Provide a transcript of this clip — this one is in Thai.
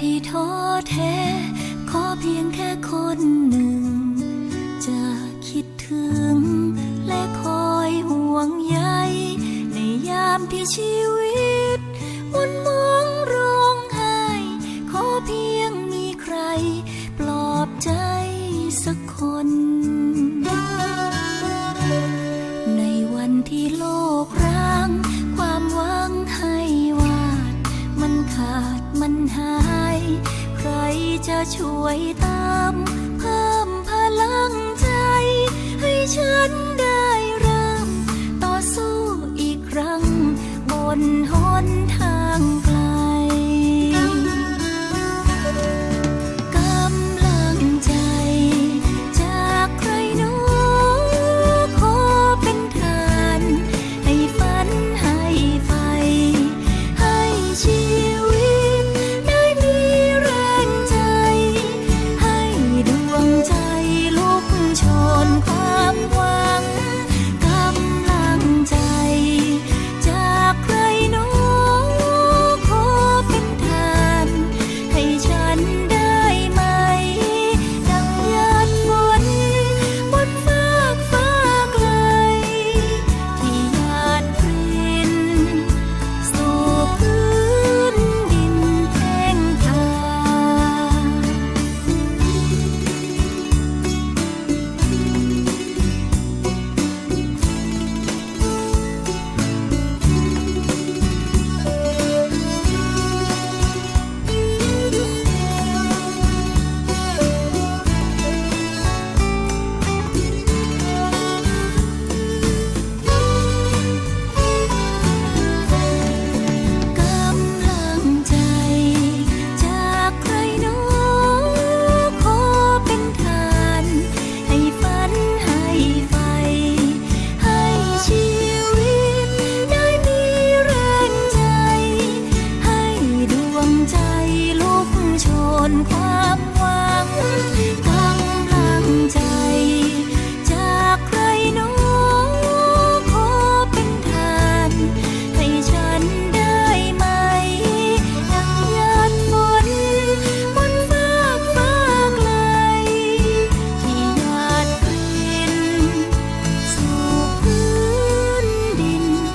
ที่ท้อแท้ ขอเพียงแค่คนหนึ่ง จะคิดถึง และคอยห่วงใย ในยามที่ชีวิต ช่วยตา